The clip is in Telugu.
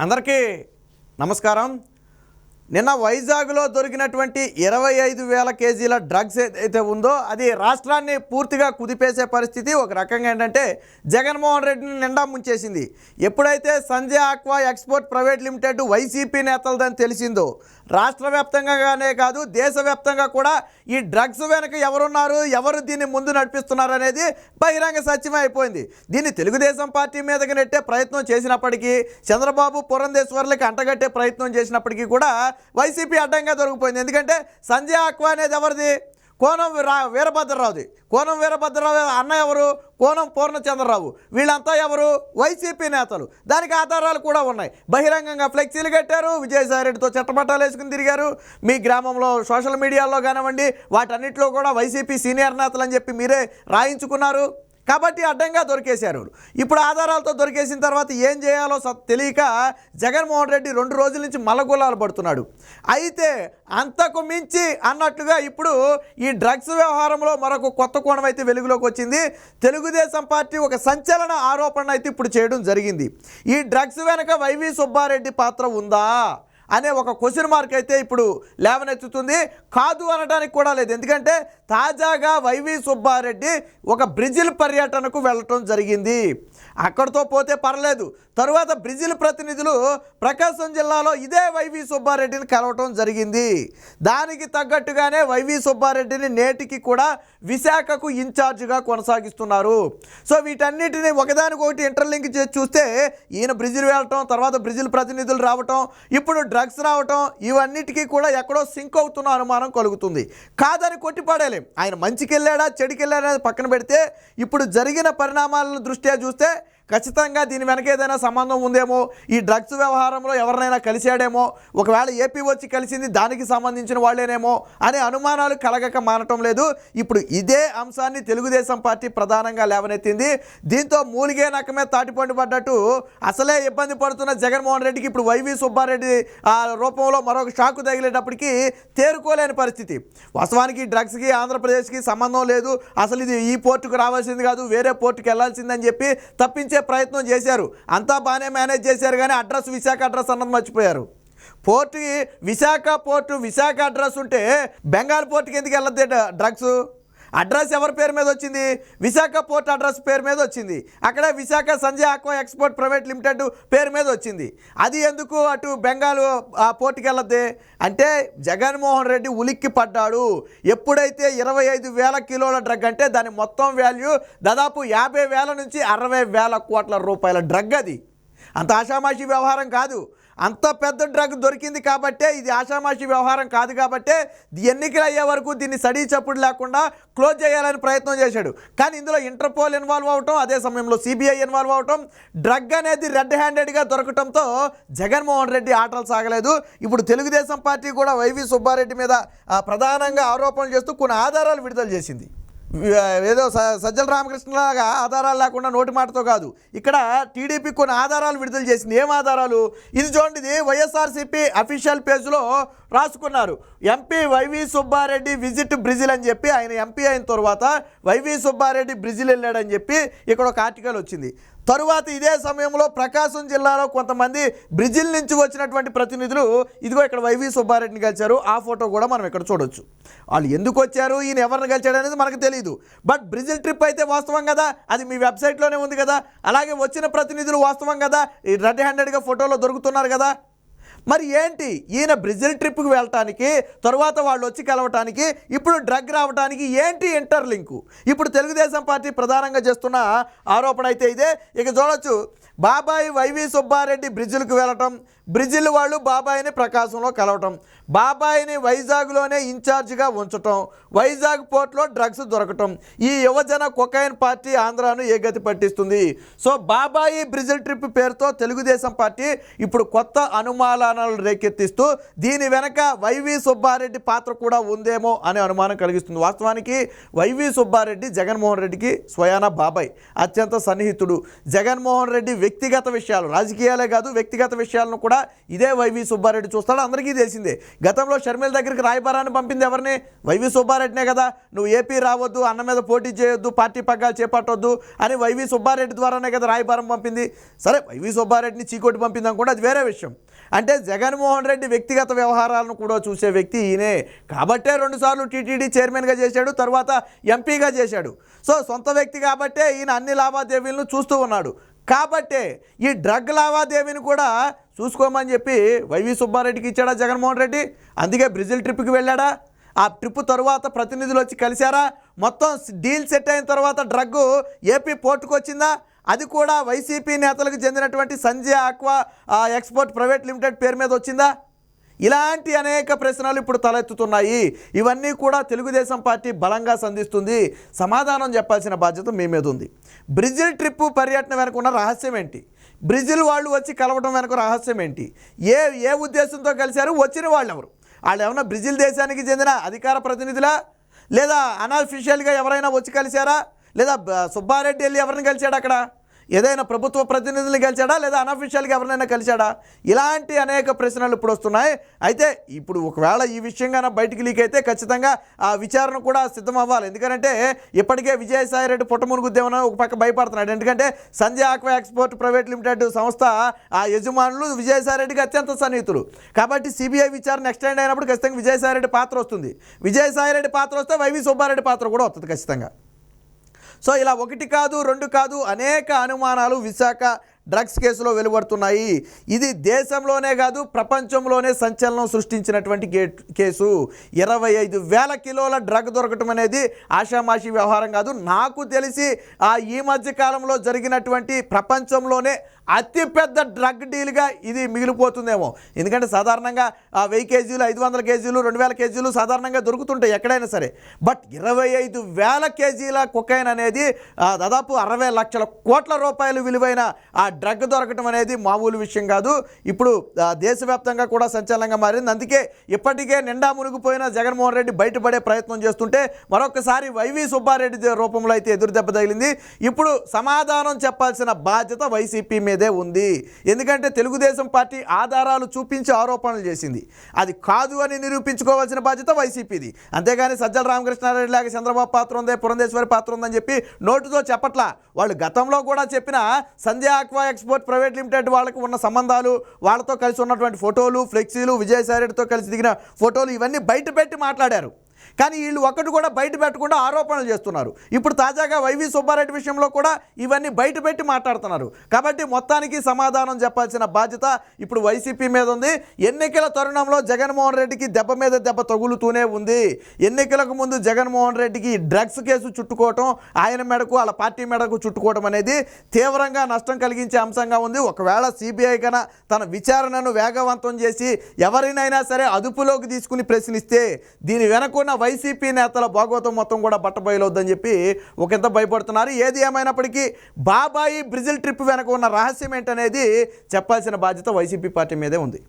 అందరికీ నమస్కారం. నిన్న వైజాగ్లో దొరికినటువంటి ఇరవై ఐదు వేల కేజీల డ్రగ్స్ ఏదైతే ఉందో అది రాష్ట్రాన్ని పూర్తిగా కుదిపేసే పరిస్థితి ఒక రకంగా ఏంటంటే జగన్మోహన్ రెడ్డిని నిండా ముంచేసింది. ఎప్పుడైతే Sanjay aqua export private limited YCP నేతలదని తెలిసిందో రాష్ట్ర వ్యాప్తంగానే కాదు దేశవ్యాప్తంగా కూడా ఈ డ్రగ్స్ వెనక ఎవరున్నారు ఎవరు దీన్ని ముందు నడిపిస్తున్నారు అనేది బహిరంగ సత్యమే అయిపోయింది. దీన్ని తెలుగుదేశం పార్టీ మీదకి నెట్టే ప్రయత్నం చేసినప్పటికీ చంద్రబాబు పురంధేశ్వర్లకి అంటగట్టే ప్రయత్నం చేసినప్పటికీ కూడా వైసీపీ అడ్డంగా దొరికిపోయింది. ఎందుకంటే సంజయ్ ఆక్వా అనేది ఎవరిది? కోనం రా వీరభద్రరావుది. కోనం వీరభద్రరావు అన్న ఎవరు? కోనం పూర్ణచంద్రరావు. వీళ్ళంతా ఎవరు? వైసీపీ నేతలు. దానికి ఆధారాలు కూడా ఉన్నాయి. బహిరంగంగా ఫ్లెక్సీలు కట్టారు. విజయసాయిరెడ్డితో చట్టపట్టాలు వేసుకుని తిరిగారు. మీ గ్రామంలో సోషల్ మీడియాలో కానివ్వండి వాటన్నిటిలో కూడా వైసీపీ సీనియర్ నేతలు అని చెప్పి మీరే రాయించుకున్నారు. కాబట్టి అడ్డంగా దొరికేశారు. ఇప్పుడు ఆధారాలతో దొరికేసిన తర్వాత ఏం చేయాలో తెలియక జగన్మోహన్ రెడ్డి రెండు రోజుల నుంచి మల్లగొల్లాలు పడుతున్నాడు. అయితే అంతకు మించి అన్నట్లుగా ఇప్పుడు ఈ డ్రగ్స్ వ్యవహారంలో మరొక కొత్త కోణం అయితే వెలుగులోకి వచ్చింది. తెలుగుదేశం పార్టీ ఒక సంచలన ఆరోపణ అయితే ఇప్పుడు చేయడం జరిగింది. ఈ డ్రగ్స్ వెనక వైవి సుబ్బారెడ్డి పాత్ర ఉందా? అనే ఒక క్వశ్చన్ మార్క్ అయితే ఇప్పుడు లేవనెత్తుతుంది. కాదు అనడానికి కూడా లేదు. ఎందుకంటే తాజాగా వైవి సుబ్బారెడ్డి ఒక బ్రెజిల్ పర్యటనకు వెళ్ళటం జరిగింది. అక్కడితో పోతే పర్లేదు. తరువాత బ్రెజిల్ ప్రతినిధులు ప్రకాశం జిల్లాలో ఇదే వైవి సుబ్బారెడ్డిని కలవటం జరిగింది. దానికి తగ్గట్టుగానే వైవి సుబ్బారెడ్డిని నేటికి కూడా విశాఖకు ఇన్ఛార్జిగా కొనసాగిస్తున్నారు. సో వీటన్నిటిని ఒకదానికొకటి ఇంటర్లింక్ చేసి చూస్తే ఈయన బ్రెజిల్ వెళ్ళటం తర్వాత బ్రెజిల్ ప్రతినిధులు రావటం ఇప్పుడు డ్రగ్స్ రావటం ఇవన్నిటికీ కూడా ఎక్కడో సింక్ అవుతున్న అనుమానం కలుగుతుంది. కాదని కొట్టిపడలేం. ఆయన మంచికి వెళ్ళాడా పక్కన పెడితే ఇప్పుడు జరిగిన పరిణామాలను దృష్ట్యా చూస్తే ఖచ్చితంగా దీని వెనక ఏదైనా సంబంధం ఉందేమో? ఈ డ్రగ్స్ వ్యవహారంలో ఎవరినైనా కలిశాడేమో? ఒకవేళ ఏపీ వచ్చి కలిసింది దానికి సంబంధించిన వాళ్ళేనేమో? అనే అనుమానాలు కలగక మానటం లేదు. ఇప్పుడు ఇదే అంశాన్ని తెలుగుదేశం పార్టీ ప్రధానంగా లేవనెత్తింది. దీంతో మూలిగే నక్కమే తాటిపండు పడ్డట్టు అసలే ఇబ్బంది పడుతున్న జగన్మోహన్ రెడ్డికి ఇప్పుడు వైవి సుబ్బారెడ్డి ఆ రూపంలో మరొక షాకు తగిలేటప్పటికీ తేరుకోలేని పరిస్థితి. వాస్తవానికి డ్రగ్స్కి ఆంధ్రప్రదేశ్కి సంబంధం లేదు. అసలు ఇది ఈ పోర్టుకు రావాల్సింది కాదు వేరే పోర్టుకు వెళ్ళాల్సిందని చెప్పి తప్పించే ప్రయత్నం చేశారు. అంతా బాగానే మేనేజ్ చేశారు కానీ అడ్రస్ విశాఖ అడ్రస్ అన్నది మర్చిపోయారు. Port Visakha port Visakha address ఉంటే బెంగాల్ పోర్టుకి ఎందుకు వెళ్ళద్ది డ్రగ్స్ అడ్రస్ ఎవరి పేరు మీద వచ్చింది? విశాఖ పోర్ట్ అడ్రస్ పేరు మీద వచ్చింది. అక్కడే Visakha Sanjay aqua export private limited పేరు మీద వచ్చింది. అది ఎందుకు అటు బెంగాల్ ఆ పోర్టుకి వెళ్ళద్ది? అంటే జగన్మోహన్ రెడ్డి ఉలిక్కి పడ్డాడు. ఎప్పుడైతే ఇరవై ఐదు వేల కిలోల డ్రగ్ అంటే దాని మొత్తం వాల్యూ దాదాపు యాభై వేల నుంచి అరవై వేల కోట్ల రూపాయల డ్రగ్ అది. అంత ఆషామాషి వ్యవహారం కాదు. అంత పెద్ద డ్రగ్ దొరికింది కాబట్టే ఇది ఆషామాషి వ్యవహారం కాదు కాబట్టే ఎన్నికలు అయ్యే వరకు దీన్ని సడీ చప్పుడు లేకుండా క్లోజ్ చేయాలని ప్రయత్నం చేశాడు. కానీ ఇందులో ఇంటర్పోల్ ఇన్వాల్వ్ అవటం అదే సమయంలో సిబిఐ ఇన్వాల్వ్ అవటం డ్రగ్ అనేది రెడ్ హ్యాండెడ్గా దొరకటంతో జగన్మోహన్ రెడ్డి ఆటలు సాగలేదు. ఇప్పుడు తెలుగుదేశం పార్టీ కూడా వైవి సుబ్బారెడ్డి మీద ప్రధానంగా ఆరోపణలు చేస్తూ కొన్ని ఆధారాలు విడుదల చేసింది. ఏదో స- సజ్జల రామకృష్ణలాగా ఆధారాలు లేకుండా నోటి మాటతో కాదు. ఇక్కడ టీడీపీ కొన్ని ఆధారాలు విడుదల చేసింది. ఏం ఆధారాలు? ఇది చూడండి ఇది వైఎస్ఆర్సీపీ అఫీషియల్ పేజ్లో రాసుకున్నారు. MP YV Subbareddy visit Brazil అని చెప్పి ఆయన ఎంపీ అయిన తర్వాత వైవి సుబ్బారెడ్డి బ్రెజిల్ వెళ్ళాడని చెప్పి ఇక్కడ ఒక ఆర్టికల్ వచ్చింది. తరువాత ఇదే సమయంలో ప్రకాశం జిల్లాలో కొంతమంది బ్రెజిల్ నుంచి వచ్చినటువంటి ప్రతినిధులు ఇదిగో ఇక్కడ వైవి సుబ్బారెడ్డిని కలిశారు. ఆ ఫోటో కూడా మనం ఇక్కడ చూడొచ్చు. వాళ్ళు ఎందుకు వచ్చారు? ఈయన ఎవరిని కలిచాడు అనేది మనకు తెలియదు. బట్ బ్రెజిల్ ట్రిప్ అయితే వాస్తవం కదా? అది మీ వెబ్సైట్లోనే ఉంది కదా? అలాగే వచ్చిన ప్రతినిధులు వాస్తవం కదా? రెడ్ హ్యాండెడ్గా ఫోటోలో దొరుకుతున్నారు కదా? మరి ఏంటి? ఈయన బ్రెజిల్ ట్రిప్కి వెళ్ళటానికి తరువాత వాళ్ళు వచ్చి కలవటానికి ఇప్పుడు డ్రగ్ రావడానికి ఏంటి ఇంటర్లింకు ఇప్పుడు తెలుగుదేశం పార్టీ ప్రధానంగా చేస్తున్న ఆరోపణ అయితే ఇదే. ఇక చూడొచ్చు. బాబాయ్ వైవి సుబ్బారెడ్డి బ్రిడ్జిల్కి వెళ్ళటం బ్రిజిల్ వాళ్ళు బాబాయిని ప్రకాశంలో కలవటం బాబాయిని వైజాగ్లోనే ఇన్ఛార్జిగా ఉంచటం వైజాగ్ పోర్ట్లో డ్రగ్స్ దొరకటం ఈ యువజన కొకైన్ పార్టీ ఆంధ్రాను ఏ గతి పట్టిస్తుంది? సో బాబాయి బ్రిజిల్ ట్రిప్ పేరుతో తెలుగుదేశం పార్టీ ఇప్పుడు కొత్త అనుమానాలను రేకెత్తిస్తూ దీని వెనక వైవి సుబ్బారెడ్డి పాత్ర కూడా ఉందేమో అనే అనుమానం కలిగిస్తుంది. వాస్తవానికి వైవి సుబ్బారెడ్డి జగన్మోహన్ రెడ్డికి స్వయాన బాబాయ్ అత్యంత సన్నిహితుడు. జగన్మోహన్ రెడ్డి వ్యక్తిగత విషయాలు రాజకీయాలే కాదు వ్యక్తిగత విషయాలను కూడా ఇదే వైవి సుబ్బారెడ్డి చూస్తాడు. అందరికీ తెలిసిందే గతంలో షర్మిల దగ్గరికి రాయబారాన్ని పంపింది ఎవరిని? వైవి సుబ్బారెడ్డినే కదా. నువ్వు ఏపీ రావద్దు అన్న మీద పోటీ చేయొద్దు పార్టీ పగ్గాలు చేపట్టొద్దు అని వైవి సుబ్బారెడ్డి ద్వారానే కదా రాయబారం పంపింది. సరే వైవి సుబ్బారెడ్డిని చీకొట్టి పంపింది అనుకోండి అది వేరే విషయం. అంటే జగన్మోహన్ రెడ్డి వ్యక్తిగత వ్యవహారాలను కూడా చూసే వ్యక్తి ఈయనే. కాబట్టే రెండుసార్లు టీటీడీ చైర్మన్గా చేశాడు తర్వాత ఎంపీగా చేశాడు. సో సొంత వ్యక్తి కాబట్టే ఈయన అన్ని లావాదేవీలను చూస్తూ ఉన్నాడు. కాబట్టే ఈ డ్రగ్ లావాదేవీని కూడా చూసుకోమని చెప్పి వైవి సుబ్బారెడ్డికి ఇచ్చాడా జగన్మోహన్ రెడ్డి? అందుకే బ్రెజిల్ ట్రిప్కి వెళ్ళాడా? ఆ ట్రిప్ తరువాత ప్రతినిధులు వచ్చి కలిశారా? మొత్తం డీల్ సెట్ అయిన తర్వాత డ్రగ్ ఏపీ పోర్టుకు వచ్చిందా? అది కూడా వైసీపీ నేతలకు చెందినటువంటి Sanjay aqua export private limited పేరు మీద వచ్చిందా? ఇలాంటి అనేక ప్రశ్నలు ఇప్పుడు తలెత్తుతున్నాయి. ఇవన్నీ కూడా తెలుగుదేశం పార్టీ బలంగా సంధిస్తుంది. సమాధానం చెప్పాల్సిన బాధ్యత మీ మీద ఉంది. బ్రెజిల్ ట్రిప్ పర్యటన వెనుక ఉన్న రహస్యం ఏంటి? బ్రెజిల్ వాళ్ళు వచ్చి కలవడం వెనుక రహస్యం ఏంటి? ఏ ఏ ఉద్దేశంతో కలిశారు? వచ్చిన వాళ్ళు ఎవరు వాళ్ళు ఏమైనా బ్రెజిల్ దేశానికి చెందిన అధికార ప్రతినిధులా? లేదా అన్అఫిషియల్గా ఎవరైనా వచ్చి కలిశారా? లేదా సుబ్బారెడ్డి వెళ్ళి ఎవరిని కలిశాడు అక్కడ? ఏదైనా ప్రభుత్వ ప్రతినిధుల్ని కలిశాడా లేదా అనఫీషియల్గా ఎవరినైనా కలిశాడా? ఇలాంటి అనేక ప్రశ్నలు ఇప్పుడు వస్తున్నాయి. అయితే ఇప్పుడు ఒకవేళ ఈ విషయంగా బయటికి లీక్ అయితే ఖచ్చితంగా ఆ విచారణ కూడా సిద్ధం అవ్వాలి. ఎందుకంటే ఇప్పటికే విజయసాయి రెడ్డి పుట్టమునుగుద్దేమని ఒక పక్క భయపడుతున్నాడు. ఎందుకంటే Sandhya aqua export private limited సంస్థ ఆ యజమానులు విజయసాయి రెడ్డికి అత్యంత సన్నిహితులు. కాబట్టి సిబిఐ విచారణ ఎక్స్టెండ్ అయినప్పుడు ఖచ్చితంగా విజయసాయి రెడ్డి పాత్ర వస్తుంది. విజయసాయి రెడ్డి పాత్ర వస్తే వైవి సుబ్బారెడ్డి పాత్ర కూడా వస్తుంది ఖచ్చితంగా. సో ఇలా ఒకటి కాదు రెండు కాదు అనేక అనుమానాలు విశాఖ డ్రగ్స్ కేసులో వెలువడుతున్నాయి. ఇది దేశంలోనే కాదు ప్రపంచంలోనే సంచలనం సృష్టించినటువంటి కే కేసు. ఇరవై ఐదు వేల కిలోల డ్రగ్ దొరకటం అనేది ఆషామాషి వ్యవహారం కాదు. నాకు తెలిసి ఆ ఈ మధ్య కాలంలో జరిగినటువంటి ప్రపంచంలోనే అతిపెద్ద డ్రగ్ డీల్గా ఇది మిగిలిపోతుందేమో. ఎందుకంటే సాధారణంగా ఆ వెయ్యి కేజీలు ఐదు వందల కేజీలు రెండు వేల కేజీలు సాధారణంగా దొరుకుతుంటాయి ఎక్కడైనా సరే. బట్ ఇరవై ఐదు వేల కేజీల కుక్కైన్ అనేది దాదాపు అరవై లక్షల కోట్ల రూపాయలు విలువైన ఆ డ్రగ్ దొరకటం అనేది మామూలు విషయం కాదు. ఇప్పుడు దేశవ్యాప్తంగా కూడా సంచలనంగా మారింది. అందుకే ఇప్పటికే నిండా మునిగిపోయిన జగన్మోహన్ రెడ్డి బయటపడే ప్రయత్నం చేస్తుంటే మరొకసారి వైవి సుబ్బారెడ్డి రూపంలో అయితే ఎదురు దెబ్బ తగిలింది. ఇప్పుడు సమాధానం చెప్పాల్సిన బాధ్యత వైసీపీ మీద. ఉంది. ఎందుకంటే తెలుగుదేశం పార్టీ ఆధారాలు చూపించి ఆరోపణలు చేసింది. అది కాదు అని నిరూపించుకోవాల్సిన బాధ్యత వైసీపీది. అంతేగాని సజ్జల రామకృష్ణారెడ్డి లాగా చంద్రబాబు పాత్ర ఉంది పురంధేశ్వరి పాత్ర ఉందని చెప్పి నోటుతో చెప్పట్లా. వాళ్ళు గతంలో కూడా చెప్పిన Sandhya aqua export private limited వాళ్ళకు ఉన్న సంబంధాలు వాళ్ళతో కలిసి ఉన్నటువంటి ఫోటోలు ఫ్లెక్సీలు విజయసాయిరెడ్డితో కలిసి దిగిన ఫోటోలు ఇవన్నీ బయట పెట్టి మాట్లాడారు. కానీ వీళ్ళు ఒక్కటి కూడా బయట పెట్టకుండా ఆరోపణలు చేస్తున్నారు. ఇప్పుడు తాజాగా వైవి సుబ్బారెడ్డి విషయంలో కూడా ఇవన్నీ బయట పెట్టి మాట్లాడుతున్నారు. కాబట్టి మొత్తానికి సమాధానం చెప్పాల్సిన బాధ్యత ఇప్పుడు వైసీపీ మీద ఉంది. ఎన్నికల తరుణంలో జగన్మోహన్ రెడ్డికి దెబ్బ మీద దెబ్బ తగులుతూనే ఉంది. ఎన్నికలకు ముందు జగన్మోహన్ రెడ్డికి డ్రగ్స్ కేసు చుట్టుకోవటం ఆయన మెడకు వాళ్ళ పార్టీ మెడకు చుట్టుకోవడం అనేది తీవ్రంగా నష్టం కలిగించే అంశంగా ఉంది. ఒకవేళ సిబిఐ కన్నా తన విచారణను వేగవంతం చేసి ఎవరినైనా సరే అదుపులోకి తీసుకుని ప్రశ్నిస్తే దీని వెనకున్న వైసీపీ నేతల భాగవతం మొత్తం కూడా బట్టబయలవుద్దని చెప్పి ఒకంత భయపడుతున్నారు. ఏది ఏమైనప్పటికీ బాబాయి బ్రెజిల్ ట్రిప్ వెనక ఉన్న రహస్యం ఏంటనేది చెప్పాల్సిన బాధ్యత వైసీపీ పార్టీ మీదే ఉంది.